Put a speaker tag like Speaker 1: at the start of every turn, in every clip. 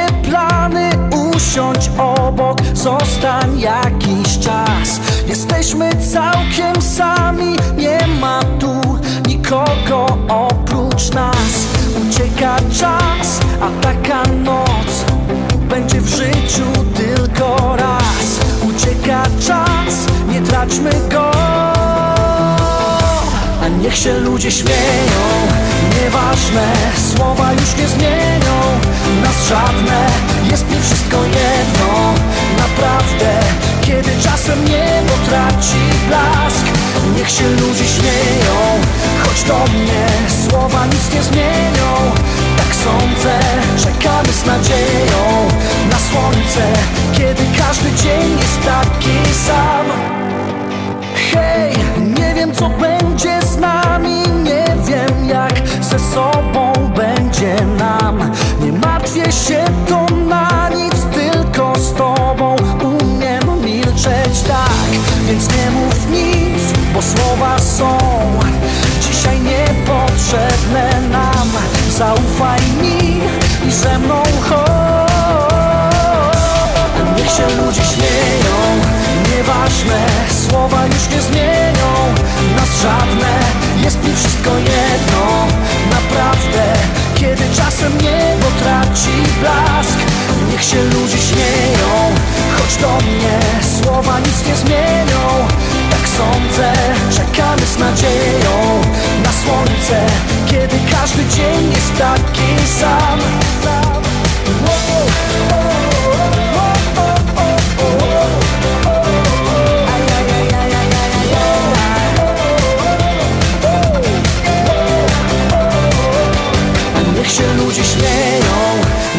Speaker 1: ciebie plany Usiądź obok, zostań jakiś czas. Jesteśmy całkiem sami, nie ma tu nikogo oprócz nas. Ucieka czas, a taka noc będzie w życiu tylko raz. Ucieka czas, nie traćmy go. A niech się ludzie śmieją Nieważne, słowa już nie zmienią Nas żadne, jest mi wszystko jedno. Naprawdę, kiedy czasem niebo traci blask Niech się ludzie śmieją. Choć do mnie słowa nic nie zmienią Tak sądzę, czekamy milczeć tak Więc nie mów nic, bo słowa są Dzisiaj niepotrzebne nam. Zaufaj mi i ze mną chodź. Niech się ludzie śmieją Nieważne, słowa już nie zmienią. Nas żadne, jest mi wszystko jedno. Naprawdę, kiedy czasem niebo traci blask Niech się ludzie śmieją Choć do mnie słowa nic nie zmienią. Tak sądzę, czekamy z nadzieją Na słońce, kiedy każdy dzień jest taki sam. Niech się ludzie śmieją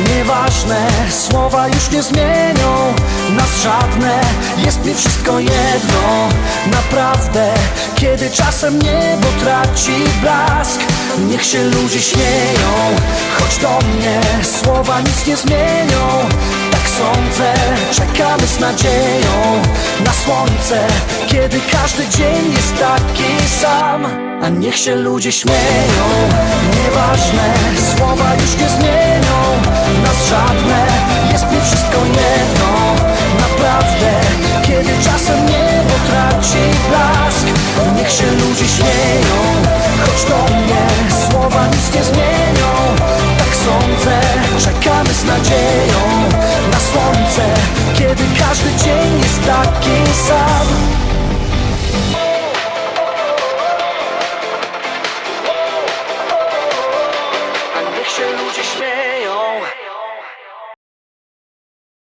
Speaker 1: Nieważne, słowa już nie zmienią żadne, jest mi wszystko jedno Naprawdę, kiedy czasem niebo traci blask Niech się ludzie śmieją. Choć do mnie słowa nic nie zmienią. Tak sądzę, czekamy z nadzieją Na słońce, kiedy każdy dzień jest taki sam. A niech się ludzie śmieją. Nieważne, słowa już nie zmienią. Nas żadne, się ludzie śmieją. Choć to mnie słowa nic nie zmienią. Tak sądzę, czekamy z nadzieją Na słońce, kiedy każdy dzień jest taki sam.